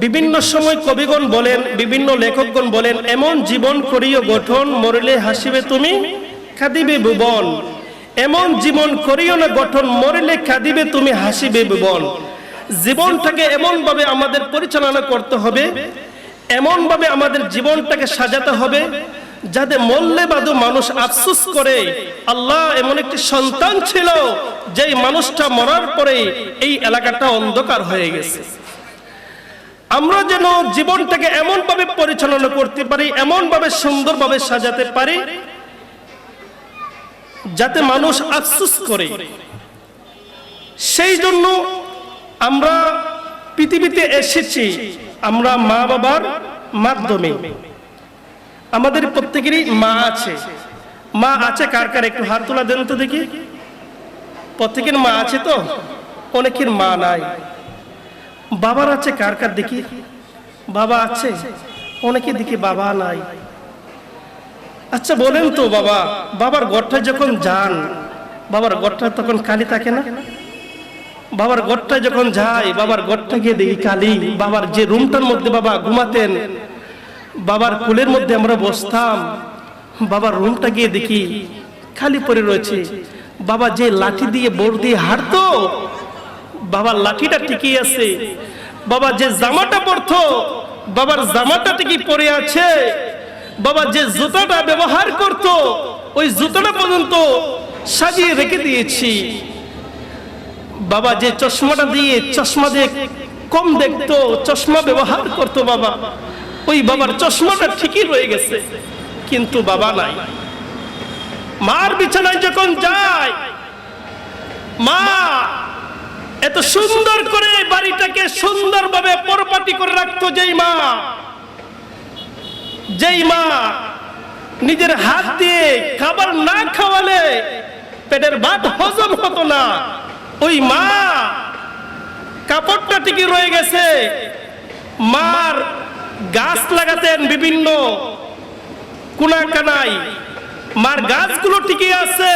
বিভিন্ন সময় কবিগণ বলেন, বিভিন্ন লেখকগণ বলেন, এমন জীবন করিও গঠন, মরলে হাসিবে তুমি, খাদিবে ভুবন। এমন জীবন করিও না গঠন, মরলে খাদিবে তুমি, হাসিবে ভুবন। জীবনটাকে এমনভাবে আমাদের পরিচালনা করতে হবে, এমনভাবে আমাদের জীবনটাকে সাজাতে হবে, যাতে মল্লে বাদু মানুষ আফসুস করে, আল্লাহ এমন একটি সন্তান ছিল, যেই মানুষটা মরার পরে এই এলাকাটা অন্ধকার হয়ে গেছে। আমরা যেন জীবনটাকে এমনভাবে পরিচালনা করতে পারি, এমনভাবে সুন্দরভাবে সাজাতে পারি, যাতে মানুষ আফসুস করে। সেই জন্য আমরা পৃথিবীতে এসেছি, আমরা মা বাবার মাধ্যমে। আমাদের প্রত্যেকেরই মা আছে। মা আছে কার কার? একটু হাত তোলা দেন তো দেখি। প্রত্যেকের মা আছে তো? অনেকের মা নাই। বাবার আছে, কার কার দেখি? বাবা আছে, অনেকে দেখি বাবা নাই। আচ্ছা বলেন তো বাবা, বাবার গড়টায় যখন যান, বাবার গড়টা তখন কালি থাকে না? বাবার গড়টায় যখন যাই বাবার গড়টা গিয়ে দেখি কালি। বাবার যে রুমটার মধ্যে বাবা ঘুমাতেন, বাবার কুলের মধ্যে আমরা বসতাম, বাবার রুমটা গিয়ে দেখি খালি পড়ে রয়েছে। বাবা যে লাঠি দিয়ে, বোর দিয়ে হাঁটতো বাবার লাঠিটা টিকে আছে। বাবা যে জামাটা পরতো, বাবার জামাটা টিকি পরে আছে। বাবা যে জুতাটা ব্যবহার করত, ওই জুতাটা পর্যন্ত সাজিয়ে রেখে দিয়েছি। বাবা যে চশমাটা দিয়ে চশমা দিয়ে কম দেখতো, চশমা ব্যবহার করতো বাবা। ওই বাবার চশমাটা ঠিকই রয়ে গেছে, কিন্তু বাবা নাই। মার বিছানায় যখন যায়, মা এত সুন্দর করে বাড়িটাকে সুন্দরভাবে পরপাটি করে রাখতো যেই মা। যেই মা নিজের হাত দিয়ে খাবার না খাওয়ালে পেটের ভাত হজম হতো না। ওই মা কাপড়টা টিকে রয়ে গেছে। মার গাছ লাগাতেন বিভিন্ন কোনা কানাই মার গাছগুলো টিকে আছে,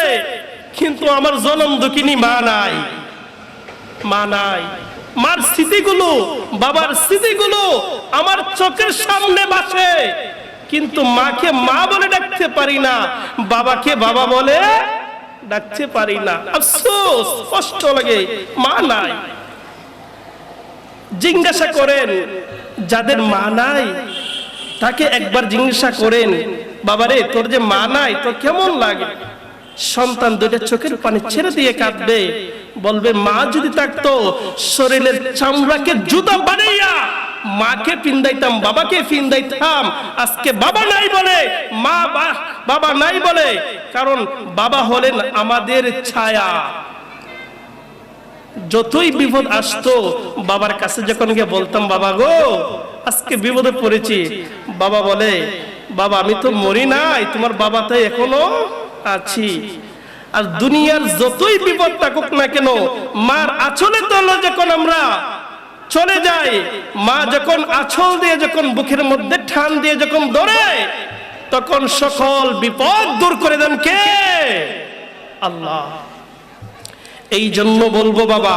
কিন্তু আমার জনম দুঃখিনী মা নাই। মা নাই। মার স্মৃতিগুলো, বাবার স্মৃতিগুলো আমার চোখের সামনে বাসে কিন্তু মাকে মা বলে ডাকতে পারি না, বাবাকে বাবা বলে ডাকতে পারি না। আফসোস, কষ্ট লাগে, মা নাই। জিজ্ঞাসা করেন, যাদের মা নাই? তাকে একবার জিজ্ঞাসা করেন, বাবারে, তোর যে মা নাই, তোর কেমন লাগে? সন্তান দুইটা চোখের পানি ছেড়ে দিয়ে কাঁদবে। বলবে, মা যদি থাকতো, শরীরের চামড়াকে জুতা বানাইয়া মাকে পিন্দাইতাম বাবাকে পিন্দাইতাম আজকে বাবা নাই বলে, মা বাবা নাই বলে, কারণ বাবা হলেন আমাদের ছায়া। যতই বিপদ আসতো, বাবার কাছে যখন গিয়ে বলতাম, বাবা গো, আজকে বিপদে পড়েছি। বাবা বলে, বাবা, আমি তো মরি নাই, তোমার বাবা তো এখনও আছি। আর দুনিয়ার যতই বিপদ থাকুক না কেন মার আচলে তলে যখন আমরা চলে যাই মা যখন আছল দিয়ে যখন বুকের মধ্যে ঠান দিয়ে যখন ধরে তখন সকল বিপদ দূর করে দেন কে? আল্লাহ। এই জন্য বলব বাবা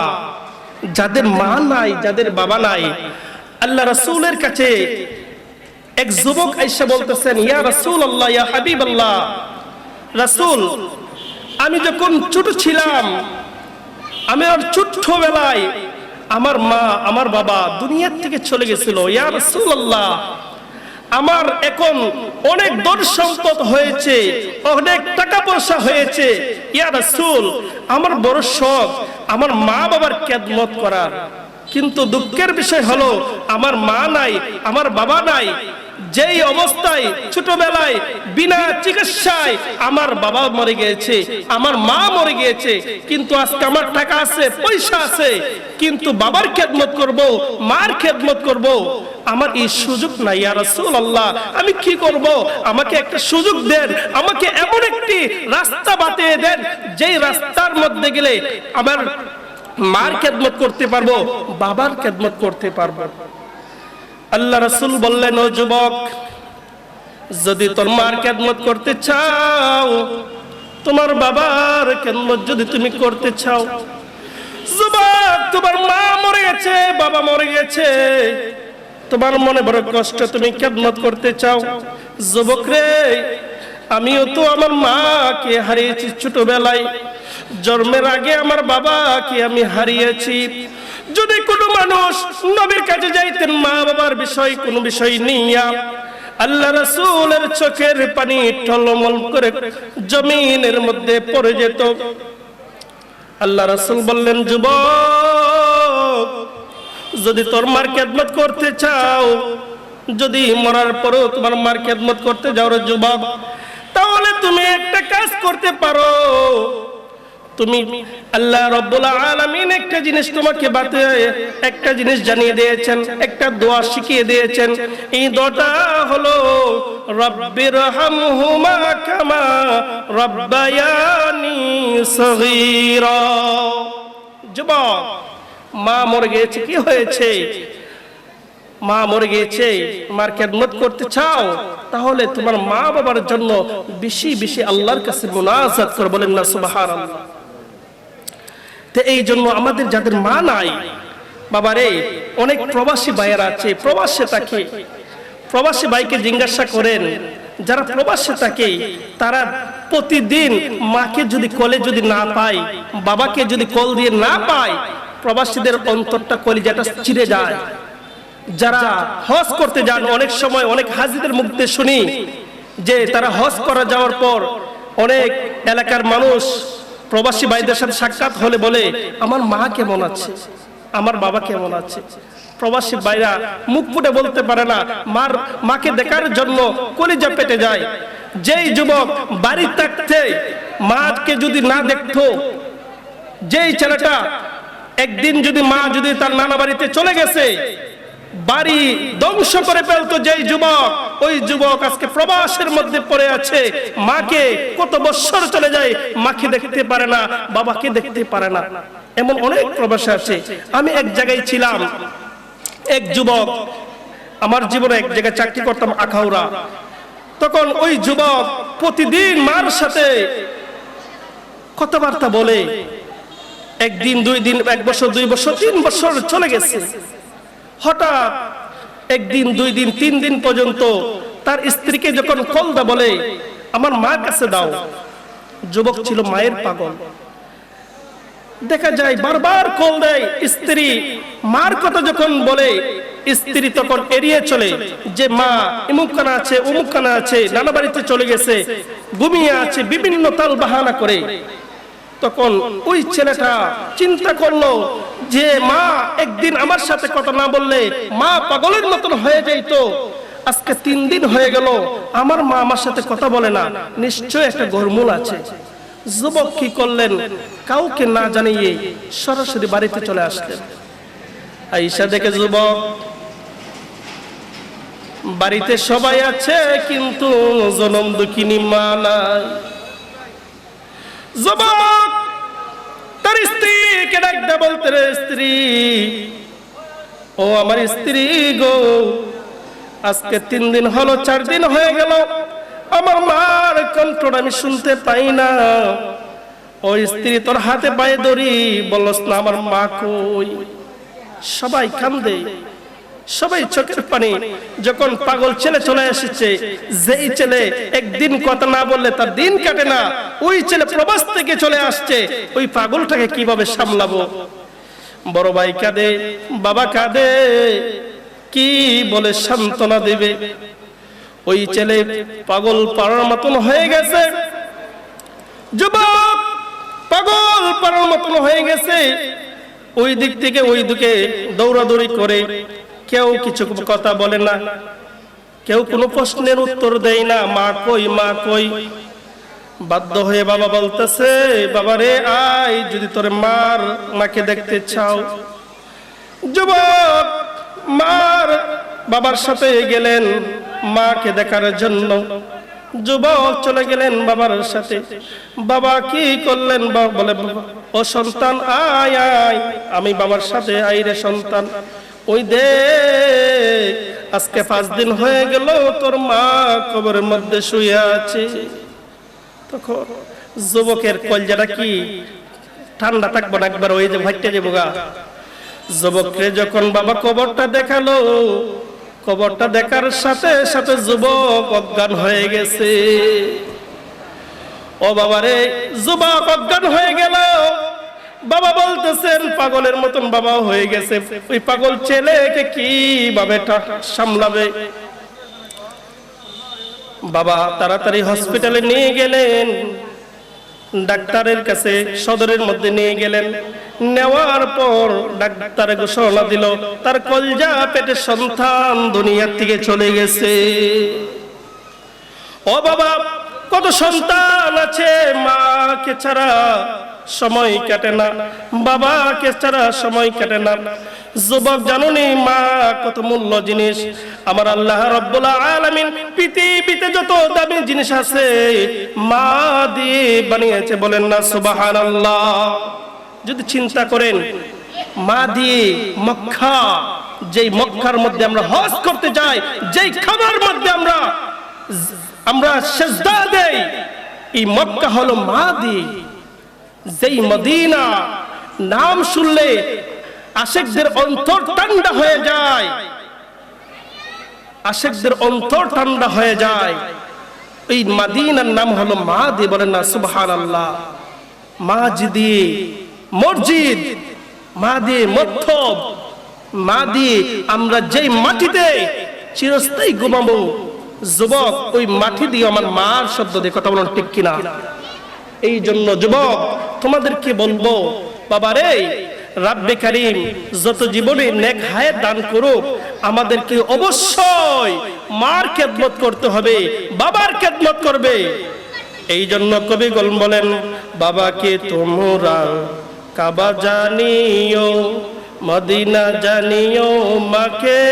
যাদের মা নাই যাদের বাবা নাই আল্লাহ রাসূলের কাছে এক যুবক আইসা বলতেছেন ইয়া রাসূল আল্লাহ ইয়া হাবিব আল্লাহ রাসূল, আমি যখন ছোট ছিলাম, আমি আর ছোট্ট বেলায় আমার মা, আমার বাবা দুনিয়ার থেকে চলে গেছিল। ইয়া রাসূল আল্লাহ আমার এখন অনেক ধন সম্পদ হয়েছে, অনেক টাকা পয়সা হয়েছে। ইয়া রাসূল, আমার বড় শখ, আমার মা বাবার খেদমত করার। কিন্তু দুঃখের বিষয় হলো, আমার মা নাই, আমার বাবা নাই যেই অবস্থায় ছোটবেলায় বিনা চিকিৎসায় আমার বাবা মরে গিয়েছে, আমার মা মরে গিয়েছে, কিন্তু আজকে আমার টাকা আছে, পয়সা আছে, কিন্তু বাবার খেদমত করব, মার খেদমত করব, আমার এই সুযোগ নাই, ইয়া রাসূলুল্লাহ, আমি কি করব? আমাকে একটা সুযোগ দেন, আমাকে এমন একটি রাস্তা বাতিয়ে দেন, যেই রাস্তার মধ্যে গেলে আমার মার খেদমত করতে পারব, বাবার খেদমত করতে পারব। আল্লাহ রসুল বললেন, ও যুবক, যদি তোর মার খেদমত করতে চাও, তোমার বাবার খেদমত যদি তুমি করতে চাও, যুবক, তোমার মা মরে গেছে, বাবা মরে গেছে, তোমার মনে বড় কষ্ট তুমি খেদমত করতে চাও, যুবক রে, আমিও তো আমার মাকে হারিয়েছি ছোটবেলায়, জন্মের আগে আমার বাবাকে আমি হারিয়েছি যদি কোনো মানুষ নবীর কাছে যাইতেন মা বাবার বিষয়, কোনো বিষয় নিয়া আল্লাহ রসুলের চোখের পানি টলমল করে জমিনের মধ্যে পড়ে যেত। আল্লাহ রসুল বললেন, যুবক, যদি তোর মার খেদমত করতে চাও, যদি মরার পরেও তোমার মার খেদমত করতে যাও রে যুবক, তাহলে তুমি একটা কাজ করতে পারো। তুমি। আল্লাহ রব্বুল আলামিন একটা জিনিস তোমাকে বাতে, একটা জিনিস জানিয়ে দিয়েছেন, একটা দোয়া শিখিয়ে দিয়েছেন। এই দোয়াটা হলো, রব্বির হামহুমা কামা রব্বায়ানি যুবক, মা মরে গিয়েছে, কি হয়েছে? মা মরে গিয়েছে, মার খেদমত করতে চাও? তাহলে তোমার মা বাবার জন্য বেশি বেশি আল্লাহর কাছে মুনাজাত করে, বলেন না, সুবহানাল্লাহ। তো এই জন্য আমাদের যাদের মা নাই, বাবারে, অনেক প্রবাসী ভাইয়েরা আছে, প্রবাসে থাকে। প্রবাসী ভাইকে জিজ্ঞাসা করেন, যারা প্রবাসে থাকে, তারা প্রতিদিন মাকে যদি কলে যদি না পায়, বাবাকে যদি কল দিয়ে না পায়, প্রবাসীদের অন্তরটা কলিজাটা চিরে যায়। যারা হজ করতে যান, অনেক সময় অনেক হাজিদের মুখতে শুনি যে তারা হজ করা যাওয়ার পর অনেক এলাকার মানুষ প্রবাসী ভাইদের সাথে সাক্ষাৎ হলে বলে, আমার মা কেমন আছে? আমার বাবা কেমন আছে? প্রবাসী ভাইরা মুখ ফুটে বলতে পারে না, মার, মাকে দেখার জন্য কলিজা পেটে যায়। যেই যুবক বাড়ি থাকতে মাকে যদি না দেখতো, যেই ছেলেটা একদিন যদি মা যদি তার নানা বাড়িতে চলে গেছে বাড়ি ধ্বংস করে ফেলতো যেই যুবক। ওই যুবক আজকে প্রবাসের মধ্যে পড়ে আছে। মাকে কত বছর চলে যায়, মাকে দেখতে পারে না, বাবাকে দেখতে পারে না। এমন অনেক প্রবাসী আছে। আমি এক জায়গায় ছিলাম। এক যুবক, আমার জীবনে এক জায়গায় চাকরি করতাম আখাউড়া। তখন ওই যুবক প্রতিদিন মার সাথে কথাবার্তা বলে। একদিন, দুই দিন, এক বছর, দুই বছর, তিন বছর চলে গেছে। হঠাৎ একদিন, দুই দিন, তিন দিন পর্যন্ত তার স্ত্রীকে যখন কলদা বলে, আমার মা কাছে দাও। যুবক ছিল মায়ের পাগল। দেখা যায় বারবার কল দেয় স্ত্রী। মার কথা যখন বলে, স্ত্রী তখন এড়িয়ে চলে যে, মা ইমুকখানা আছে অমুকখানা আছে, নানা বাড়িতে চলে গেছে, ঘুমিয়ে আছে, বিভিন্ন তাল বাহানা করে। তখন ওই ছেলেটা চিন্তা করল যে মা, একদিন আমার সাথে কথা না বললে মা পাগলের মতন হয়ে যাইতো। আজকে তিন দিন হয়ে গেল, আমার মা আমার সাথে কথা বলে না। নিশ্চয় একটা গরমূল আছে। যুবক কি করলেন? কাউকে না জানিয়ে সরাসরি বাড়িতে চলে আসলেন। আইসা দেখে যুবক, বাড়িতে সবাই আছে, কিন্তু জনম দুঃখিনী মা নাই। যুবক! ডাকতে বলতে রে স্ত্রী। ও আমার স্ত্রী গো, আজকে তিন দিন হলো, চার দিন হয়ে গেল। আমার মার কণ্ঠটা আমি শুনতে পাই না। ও স্ত্রী তোর হাতে পায়ে ধরি, বলস না আমার মা কই? সবাই কান্দে। সবাই চোখের পানি, যখন পাগল ছেলে চলে এসেছে, যেই ছেলে একদিন কথা না বললে তার দিন কাটে না, ওই ছেলে প্রবাস থেকে চলে আসছে, ওই পাগলটাকে কীভাবে সামলাবো? বড় ভাই কাঁদে, বাবা কাঁদে, কি বলে সান্ত্বনা দেবে? ওই ছেলে পাগল পাড়ার মতন হয়ে গেছে। যুবক পাগল পাড়ার মতন হয়ে গেছে। ওই দিক থেকে ওই দিকে দৌড়াদৌড়ি করে কেউ কিছু কথা বলে না। কেউ কোনো প্রশ্নের উত্তর দেয় না, মা কই মা কই? বাধ্য হয়ে বাবা বলতেছে, বাবা রে, আয়, যদি তোর মার মাকে দেখতে চাও। যুবক, মার বাবার সাথে গেলেন মাকে দেখার জন্য। যুবক চলে গেলেন বাবার সাথে। বাবা কি করলেন? বাবা বলে ও সন্তান, আয় আয়, আমি বাবার সাথে আই রে সন্তান। ওই দে আজকে পাঁচ দিন হয়ে গেল, তোর মা কবরের মধ্যে শুয়ে আছে। তখন যুবকের কলজাটা কি? ঠান্ডা থাকব না একবার, ওই যে ভাইটা যাব গা। যুবককে যখন বাবা কবরটা দেখাল, কবরটা দেখার সাথে সাথে যুবক অজ্ঞান হয়ে গেছে। ও বাবারে, যুবক অজ্ঞান হয়ে গেল। বাবা বলতেছেন, পাগলের মতন বাবা হয়ে গেছে। ওই পাগল ছেলেকে কীভাবে সামলাবে? বাবা তাড়াতাড়ি হসপিটালে নিয়ে গেলেন। ডাক্তারের কাছে সদরের মধ্যে নিয়ে গেলেন। নেওয়ার পর ডাক্তার ঘোষণা দিল, তার কলজা পেটে সন্তান দুনিয়ার থেকে চলে গেছে। ও বাবা, কত সন্তান আছে মাকে ছাড়া? সময় কাটে না। বাবাকে ছাড়া সময় কাটে না। যুবক জানুনি, মা, কত মূল্য জিনিস। আমার আল্লাহ রব্বুল আলামিন পৃথিবীতে যত দামি জিনিস আছে, মা দিয়ে বানিয়েছে বলেন না, সুবহানাল্লাহ। যদি চিন্তা করেন, মা দিয়ে মক্কা, যেই মক্কার মধ্যে আমরা হজ করতে যাই, যেই খাবার মধ্যে আমরা আমরা সেজদা দেই, এই মক্কা হলো মা দিয়ে। যেই মদিনা, নাম শুনলে আশেকদের অন্তর ঠান্ডা হয়ে যায়। আশেকদের অন্তর ঠান্ডা হয়ে যায়। এই মাদিনার নাম হলো মা দিয়ে বলেন না সুবহান আল্লাহ মা দিয়ে মসজিদ মা দিয়ে মথব মা দিয়ে আমরা যেই মাটিতে চিরস্থায়ী ঘুমাবো, যুবক ওই মাটি দিয়ে আমার মার শব্দ দিয়ে কথা বলুন ঠিক কিনা? এই জন্য যুবক তোমাদেরকে বলব বাবা রে রাব্বে কারিম, যত জীবনে নেক হায়াত দান করুক, আমাদেরকে অবশ্যই মার খেদমত করতে হবে, বাবার খেদমত করবে। এই জন্য কবি গল বলেন, বাবাকে তোমরা কাবা জানিও, মদিনা জানিও মাকে,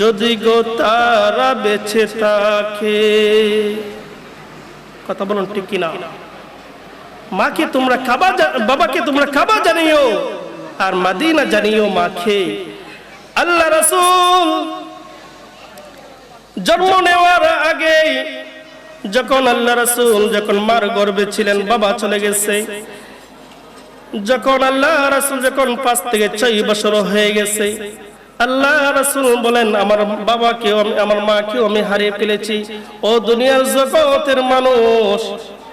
যদি গো তারা বেছে থাকে। কথা বলুন ঠিক কিনা? মাকে তোমরা খাবা বাবাকে তোমরা খাবা জানিও আর মাদিনা জানিও মাকে। আল্লাহ রাসূল জন্ম নেওয়ার আগে যখন আল্লাহ রাসূল যখন মার গর্ভে ছিলেন, বাবা চলে গেছে। যখন আল্লাহ রাসূল যখন পাঁচ থেকে ছয় বছর হয়ে গেছে, আল্লাহ রাসূল বলেন, আমার বাবাকেও আমার মাকেও আমি হারিয়ে ফেলেছি। ও দুনিয়ার জগতের মানুষ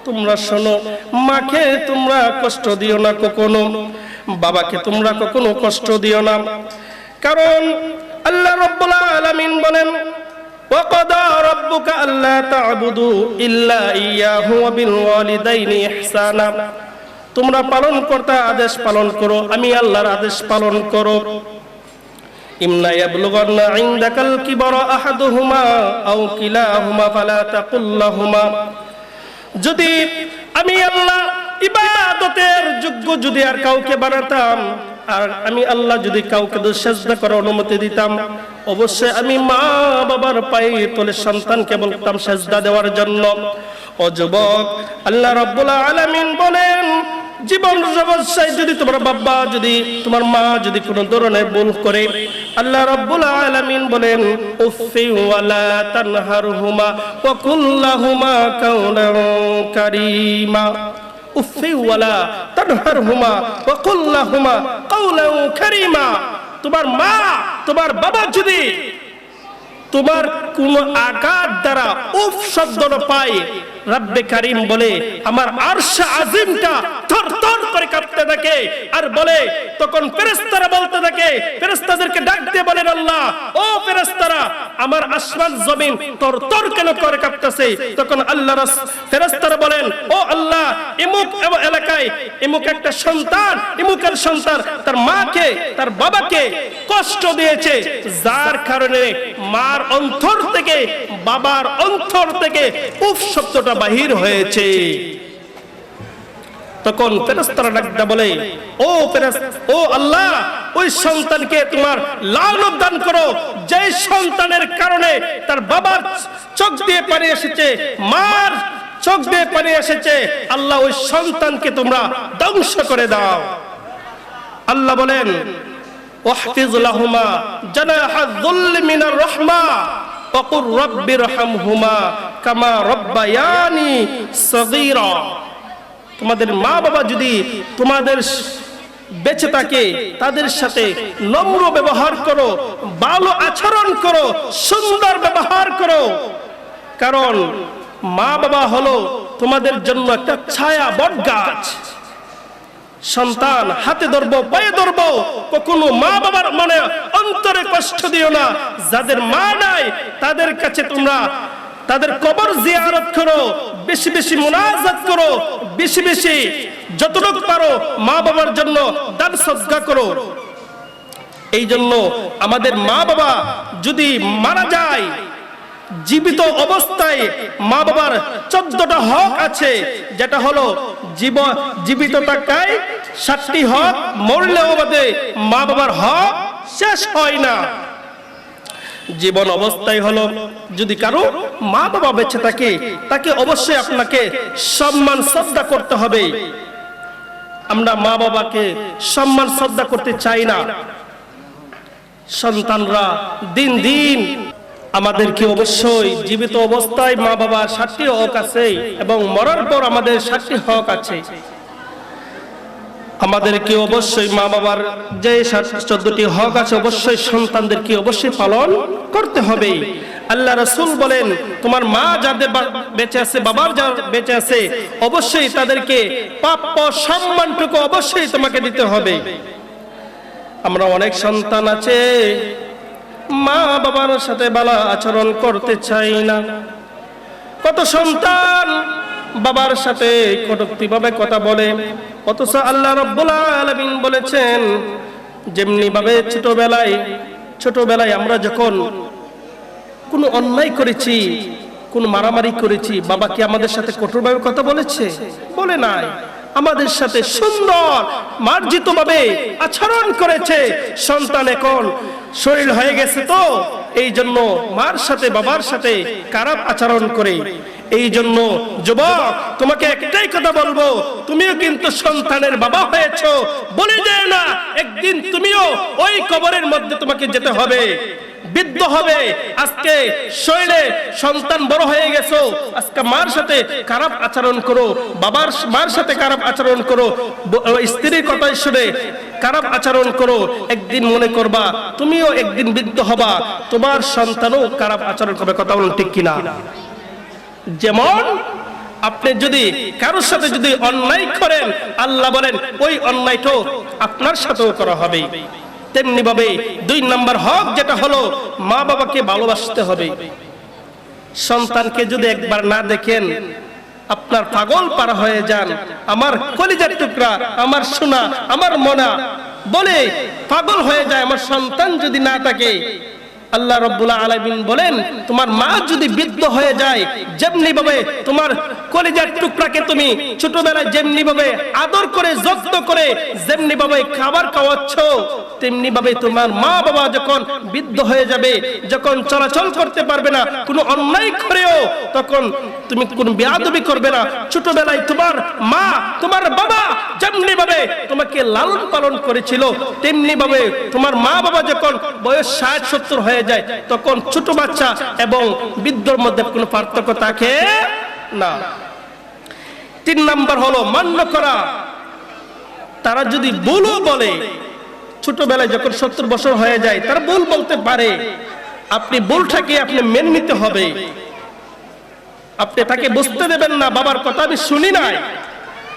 তোমরা শোনো মাকে তোমরা কষ্ট দিও না কখনো বাবাকে তোমরা কখনো কষ্ট দিও না কারণ আল্লাহ রব্বুল আলামিন বলেন وقضى ربك ألا تعبدوا إلا إياه وبالوالدين إحسانا তোমরা পালন করতে আদেশ পালন করো আমি আল্লাহর আদেশ পালন করো ইমনা ইয়াবলুগান্না ইনদাকাল কিবরা আহাদুহুমা আও কিলাহুমা ফালা তাকুল লাহুমা যদি আমি আল্লাহ ইবাদতের যোগ্য যদি আর কাউকে বানাতাম, আর আমি আল্লাহ যদি কাউকে সেজদা করার অনুমতি দিতাম, অবশ্যই আমি মা বাবার পায়ে তোলে সন্তানকে বলতাম সেজদা দেওয়ার জন্য। ও যুবক, আল্লাহ রাব্বুল আলামিন বলেন জীবন অবস্থায় যদি তোমার বাবা, যদি তোমার মা, যদি কোনো ধরনের ভুল করে, আল্লাহ রাব্বুল আলামিন বলেন উফি ওয়ালা তানহারহুমা ওয়া কুল্লাহুমা কাওলান কারীমা। উফি ওয়ালা তানহারহুমা ওয়া কুল্লাহুমা কাওলান কারীমা। তোমার মা, তোমার বাবা যদি তোমার কোন আঘাত দ্বারা উফ শব্দটা পায় রাব্বে কারিম বলে, আমার আরশা আজিমটা থর থর করে কাঁপতে থাকে। আর বলে, তখন ফেরেশতারা বলতে থাকে, ফেরেশতাদেরকে ডাক দিয়ে বলেন আল্লাহ, ও ফেরেশতারা, আমার আসমান জমিন তর তর কেন করে কাঁপতেছে? তখন আল্লাহ ফেরেশতারা বলেন, ও আল্লাহ, ইমুক এলাকায়, ইমুক একটা সন্তান, ইমুকের সন্তান তার মাকে, তার বাবাকে কষ্ট দিয়েছে। যার কারণে মার অন্তর থেকে, বাবার অন্তর থেকে উফ শব্দটা বাহির হয়েছে। তখন ফেরেস্তারা ডাকটা বলে, ও ফেরেস ও আল্লাহ, ওই সন্তানকে তোমার লালন দান করো। যে সন্তানের কারণে তার বাবা চোখ দিয়ে পানি এসেছে, মার চোখ দিয়ে পানি এসেছে, আল্লাহ ওই সন্তানকে তোমরা ধ্বংস করে দাও। আল্লাহ বলেন, ওয়াহফিজ জানাহা যুল রহমা। وقل رب ارحمهما كما ربياني صغيرا তোমাদের মা বাবা যদি তোমাদের বেঁচে থাকে তাদের সাথে নম্র ব্যবহার করো ভালো আচরণ করো সুন্দর ব্যবহার করো কারণ মা বাবা হলো তোমাদের জন্য একটা ছায়া বট গাছ সন্তান হাতে ধরবো, পায়ে ধরবো। কখনো মা বাবার মনে অন্তরে কষ্ট দিও না। যাদের মা নাই, তাদের কাছে তোমরা তাদের কবর জিয়ারত করো, বেশি বেশি মুনাজাত করো, বেশি বেশি যতটুকু পারো মা বাবার জন্য দান সদ্গা করো। এই জন্য আমাদের মা বাবা যদি মারা যায় জীবিত অবস্থায় মা বাবার চোদ্দটা হক আছে, যেটা হলো জীব জীবিত থাকায় সাতটি হক, মরলেও বাদে মা বাবার হক শেষ হয় না। জীবন অবস্থায় হলো যদি কারও মা বাবা বেঁচে থাকে, তাকে অবশ্যই আপনাকে সম্মান, শ্রদ্ধা করতে হবে। আমরা মা বাবাকে সম্মান, শ্রদ্ধা করতে চাই না। সন্তানরা দিন দিন আমাদেরকে অবশ্যই জীবিত অবস্থায় মা বাবার সাতটি হক আছে এবং মরার পর আমাদের সাতটি হক আছে। আমাদেরকে অবশ্যই মা বাবার যে চোদ্দটি হক আছে অবশ্যই সন্তানদেরকে অবশ্যই পালন করতে হবে। আল্লাহ রসুল বলেন তোমার মা যাদের বেঁচে আছে বাবার যা বেঁচে আছে অবশ্যই তাদেরকে প্রাপ্য সম্মানটুকু অবশ্যই তোমাকে দিতে হবে। আমরা অনেক সন্তান আছে মা বাবার সাথে ভালো আচরণ করতে চাই না। কত সন্তান বাবার সাথে কটুক্তি ভাবে কথা বলে, অথচ আল্লাহ রব্বুল আলামিন বলেছেন, যেমনি ভাবে ছোটবেলায় ছোটবেলায় আমরা যখন কোনো অন্যায় করেছি, কোন মারামারি করেছি, বাবা কি আমাদের সাথে কঠোরভাবে কথা বলেছে? বলে নাই। আমাদের সাথে সুন্দর মার্জিত ভাবে আচরণ করেছে। সন্তান এখন শরীর হয়ে গেছে তো এই জন্য মার সাথে, বাবার সাথে খারাপ আচরণ করে। এই জন্য যুবক, তোমাকে একটাই কথা বলব, তুমিও কিন্তু সন্তানের বাবা হয়েছো, বলে যায় না, একদিন তুমিও ওই কবরের মধ্যে তোমাকে যেতে হবে, বৃদ্ধ হবে, আজকে শৈলে সন্তান বড় হয়ে গেছো, আজকে মার সাথে খারাপ আচরণ করো, বাবার মার সাথে খারাপ আচরণ করো স্ত্রীর কথা শুনে খারাপ আচরণ করো, একদিন মনে করবা, তুমিও একদিন বৃদ্ধ হবা, তোমার সন্তানও খারাপ আচরণ করবে, কথা বলুন ঠিক কিনা? যেমন, আপনি যদি কারোর সাথে যদি অন্যায় করেন, আল্লাহ বলেন, ওই অন্যায়টাও আপনার সাথেও করা হবে। তেমনি ভাবে দুই নাম্বার হক যেটা হলো মা বাবাকে ভালোবাসতে হবে। সন্তানকে যদি একবার না দেখেন, আপনার পাগল পারা হয়ে যান, আমার কলিজার টুকরা, আমার সোনা, আমার মনা, বলে পাগল হয়ে যায়, আমার সন্তান যদি না থাকে আল্লাহ রব্বুল্লাহ আলাইবিন বলেন, তোমার মা যদি বৃদ্ধ হয়ে যায় যেমনি ভাবে তোমার কলিজার টুকরাকে তুমি ছোটবেলায় যেমনি ভাবে আদর করে, যত্ন করে যেমনি ভাবে খাবার খাওয়াচ্ছ তেমনি ভাবে তোমার মা বাবা যখন বৃদ্ধ হয়ে যাবে, যখন চলাচল করতে পারবে না, কোনো অন্যায় করেও, তখন তুমি কোন বেয়াদবি করবে না। ছোটবেলায় তোমার মা, তোমার বাবা যেমনি ভাবে তোমাকে লালন পালন করেছিল তেমনি ভাবে তোমার মা বাবা যখন বয়স ষাট, সত্তর হয়ে যায়, তখন ছোট বাচ্চা এবং বৃদ্ধর মধ্যে কোনো পার্থক্য থাকে না। তিন নাম্বার হলো মান্য করা। তারা যদি ভুলও বলে, ছোটবেলায় যখন সত্তর বছর হয়ে যায়, তারা ভুল বলতে পারে। আপনি ভুলটাকে আপনি মেনে নিতে হবে। আপনি তাকে বুঝতে দেবেন না, বাবার কথা আমি শুনি নাই।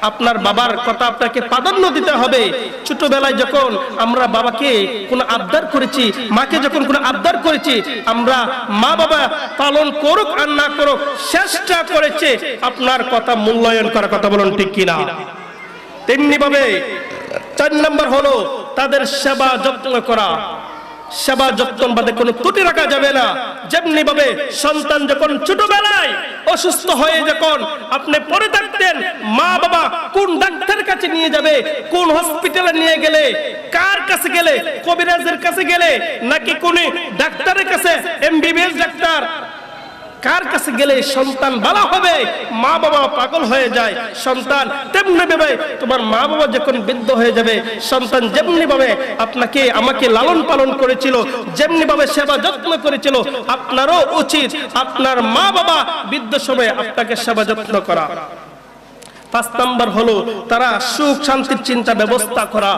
আপনার বাবার কথা আপনাকে প্রাধান্য দিতে হবে। ছোটবেলায় যখন আমরা বাবাকে কোনো আবদার করেছি, মাকে যখন কোনো আবদার করেছি, আমরা মা বাবা পালন করুক আর না করুক, চেষ্টা করেছে আপনার কথা মূল্যায়ন করার কথা বলুন ঠিক কিনা। তেমনি ভাবে চার নম্বর হলো তাদের সেবা যত্ন করা। সেবা যত্ন বাদে কোনো ত্রুটি রাখা যাবে না। যেমনি ভাবে সন্তান যখন ছোটবেলায় অসুস্থ হয়ে যখন আপনি পরে থাকতেন, মা বাবা কোন ডাক্তারের কাছে নিয়ে যাবে, কোন হসপিটালে নিয়ে গেলে, কার কাছে গেলে, কবিরাজের কাছে গেলে, নাকি কোন ডাক্তারের কাছে? MBBS doctor. কার কাছে গেলে সন্তান ভালো হবে? মা বাবা পাগল হয়ে যায়, সন্তান তেমনি ভাবে তোমার মা বাবা যখন বৃদ্ধ হয়ে যাবে, সন্তান যেমনি ভাবে আপনাকে, আমাকে লালন পালন করেছিল, যেমনি ভাবে সেবা যত্ন করেছিল, আপনারও উচিত আপনার মা বাবা বৃদ্ধ সময়ে আপনাকে সেবা যত্ন করা। পাঁচ নাম্বার হলো তারা সুখ শান্তির চিন্তা ব্যবস্থা করা।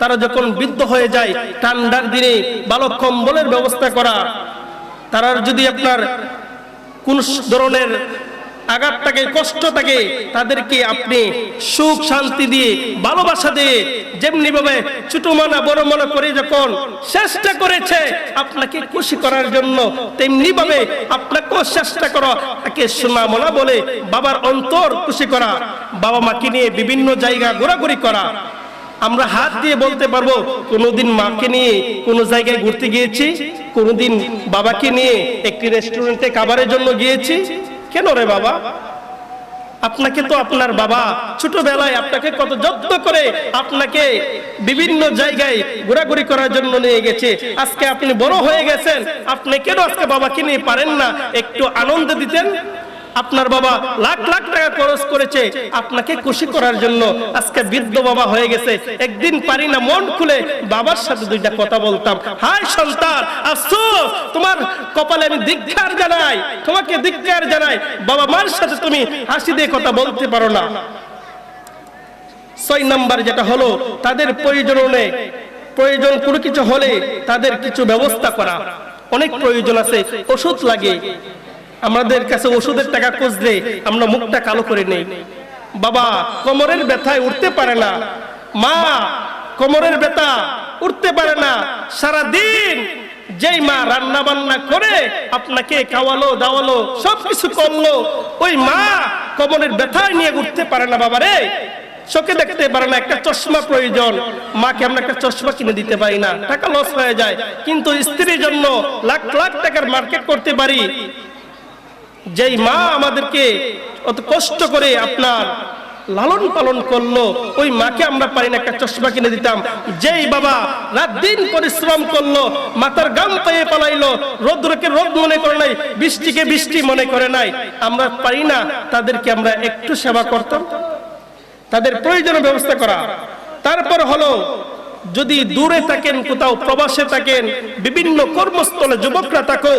তারা যখন বৃদ্ধ হয়ে যায়, ঠান্ডার দিনে ভালো কম্বলের ব্যবস্থা করা। তারা যদি আপনার কোন ধরনের আঘাত থাকে, কষ্ট থাকে, তাদেরকে আপনি সুখ, শান্তি দিয়ে, ভালোবাসা দিয়ে যেমনি ভাবে ছোট মনা, বড় মনে করে যখন চেষ্টা করেছে আপনাকে খুশি করার জন্য, তেমনি ভাবে আপনাকেও চেষ্টা করো, তাকে সোনা মনা বলে বাবার অন্তর খুশি করা বাবা মাকে নিয়ে বিভিন্ন জায়গা ঘোরাঘুরি করা আমরা হাত দিয়ে বলতে পারব, কোনোদিন মাকে নিয়ে কোনো জায়গায় ঘুরতে গিয়েছি? কোনোদিন বাবাকে নিয়ে একটি রেস্টুরেন্টে খাবারের জন্য গিয়েছি? কেন রে বাবা? আপনাকে তো আপনার বাবা ছোটবেলায় আপনাকে কত যত্ন করে আপনাকে বিভিন্ন জায়গায় ঘোরাঘুরি করার জন্য নিয়ে গেছে। আজকে আপনি বড় হয়ে গেছেন, আপনি কেন আজকে বাবাকে নিয়ে পারেন না? একটু আনন্দ দিতেন? আপনার বাবা লাখ লাখ টাকা খরচ করেছে। আপনাকে খুশি করার জন্য আজকে বৃদ্ধ বাবা হয়ে গেছে। একদিন পারি না, মন খুলে বাবার সাথে দুইটা কথা বলতাম। হাই সন্তান, আফসোস, তোমার কপালে আমি ধিক্কার জানাই, তোমাকে ধিক্কার জানাই। বাবা মার সাথে তুমি হাসি দিয়ে কথা বলতে পারো না। ছয় নাম্বার যেটা হলো, তাদের প্রয়োজনে প্রয়োজন কোনো কিছু হলে তাদের কিছু ব্যবস্থা করা। অনেক প্রয়োজন আছে, ওষুধ লাগে। আমাদের কাছে ওষুধের টাকা খুঁজলে আমরা মুখটা কালো করে নেই। বাবা, কোমরের ব্যথায় উঠতে পারে না। মা, কোমরের ব্যথা উঠতে পারে না। সারা দিন যেই মা রান্না বান্না করে, আপনাকে খাওয়ালো, দাওয়ালো, সবকিছু করল, ওই মা কোমরের ব্যথায় নিয়ে উঠতে পারে না বাবা রে চোখে দেখতে পারে না, একটা চশমা প্রয়োজন। মাকে আমরা একটা চশমা কিনে দিতে পারি না। টাকা লস হয়ে যায়। কিন্তু স্ত্রীর জন্য লাখ লাখ টাকার মার্কেট করতে পারি। যেই মা আমাদেরকে অত কষ্ট করে আপনার লালন পালন করল, ওই মাকে আমরা পারি না, একটা চশমা কিনে দিতাম। যেই বাবা রাত দিন পরিশ্রম করল, মাথার গাম পেয়ে পালাইলো, রোদ্রকে রোদ মনে করে নাই, বৃষ্টিকে বৃষ্টি মনে করে নাই, আমরা পারি না, তাদেরকে আমরা একটু সেবা করতাম। তাদের প্রয়োজনীয় ব্যবস্থা করা। তারপর হলো, যদি দূরে থাকেন, কোথাও প্রবাসে থাকেন, বিভিন্ন কর্মস্থলে যুবকরা থাকো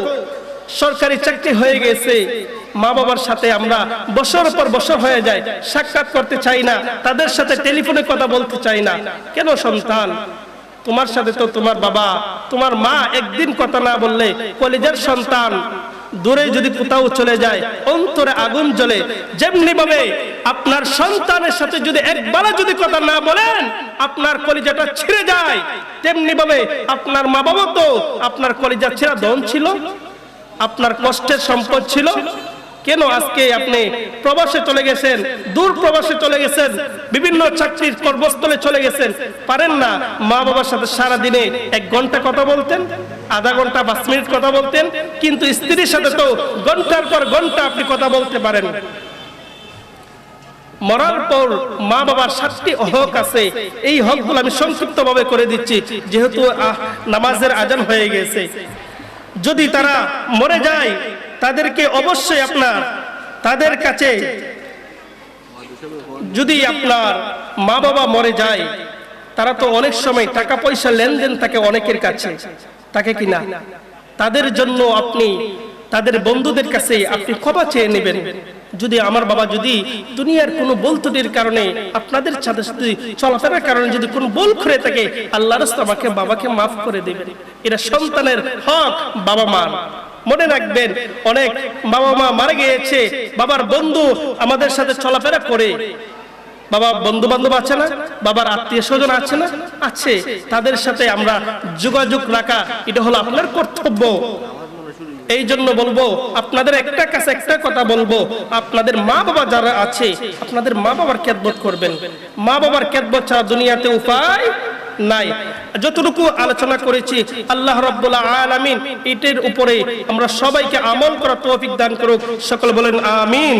সরকারি চাকরি হয়ে গেছে। মা বাবার সাথে আমরা বছর পর বছর হয়ে যায়, সাক্ষাৎ করতে চাই না, তাদের সাথে টেলিফোনে কথা বলতে চাই না। কেন সন্তান? তোমার সাথে তো তোমার বাবা, তোমার মা একদিন কথা না বললে কলেজের সন্তান। দূরে যদি কোথাও চলে যায়, অন্তরে আগুন জ্বলে। যেমনি ভাবে আপনার সন্তানের সাথে যদি একবার যদি কথা না বলেন, আপনার কলিজাটা ছিঁড়ে যায়। তেমনি ভাবে আপনার মা বাবা তো আপনার কলিজা ছেঁড়া দন ছিল। আপনার কষ্টের সম্পদ ছিল? কেন আজকে আপনি প্রবাসে চলে গেছেন, দূর প্রবাসে চলে গেছেন, বিভিন্ন চাকরির কর্মস্থলে চলে গেছেন? পারেন না মা বাবার সাথে সারা দিনে এক ঘণ্টা কথা বলতেন, আধা ঘণ্টা পাঁচ মিনিট কথা বলতেন, কিন্তু স্ত্রীর সাথে তো ঘণ্টার পর ঘণ্টা আপনি কথা বলতে পারেন। মরার পর মা বাবার সাতটি হক আছে। এই হকগুলো আমি সংক্ষিপ্ত ভাবে করে দিচ্ছি, যেহেতু নামাজের আজান হয়ে গেছে। যদি তারা মরে যায়, তাদেরকে অবশ্যই আপনার, তাদের কাছে যদি আপনার মা বাবা মরে যায়, তারা তো অনেক সময় টাকা পয়সা লেনদেন থাকে অনেকের কাছে তাকে কিনা তাদের জন্য আপনি, তাদের বন্ধুদের কাছে আপনি ক্ষমা চেয়ে নেবেন। যদি আমার বাবা যদি দুনিয়ার কোনো বলতুটির কারণে আপনাদের সাথে সাথে চলাফেরার কারণে যদি কোনো বল করে থাকে আল্লাহ রাস্তা আমাকে বাবাকে মাফ করে দেবেন। এটা সন্তানের হক বাবা মার। মনে রাখবেন, অনেক বাবা মা মারা গিয়েছে, বাবার বন্ধু আমাদের সাথে চলাফেরা করে। বাবা বন্ধু বান্ধব আছে না? বাবার আত্মীয় স্বজন আছে না? আছে। তাদের সাথে আমরা যোগাযোগ রাখা, এটা হলো আপনার কর্তব্য। এই জন্য বলব, আপনাদের একটা কাছে একটা কথা বলব। আপনাদের মা বাবা যারা আছে, আপনাদের মা বাবার ক্যাদবোধ করবেন। মা বাবার ক্যাদবত ছাড়া দুনিয়াতে উপায় নাই। যতটুকু আলোচনা করেছি, আল্লাহ রব্বুল্লাহ আলামিন এটির উপরে আমরা সবাইকে আমল করা তৌফিক দান করুক। সকল বলেন, আমিন।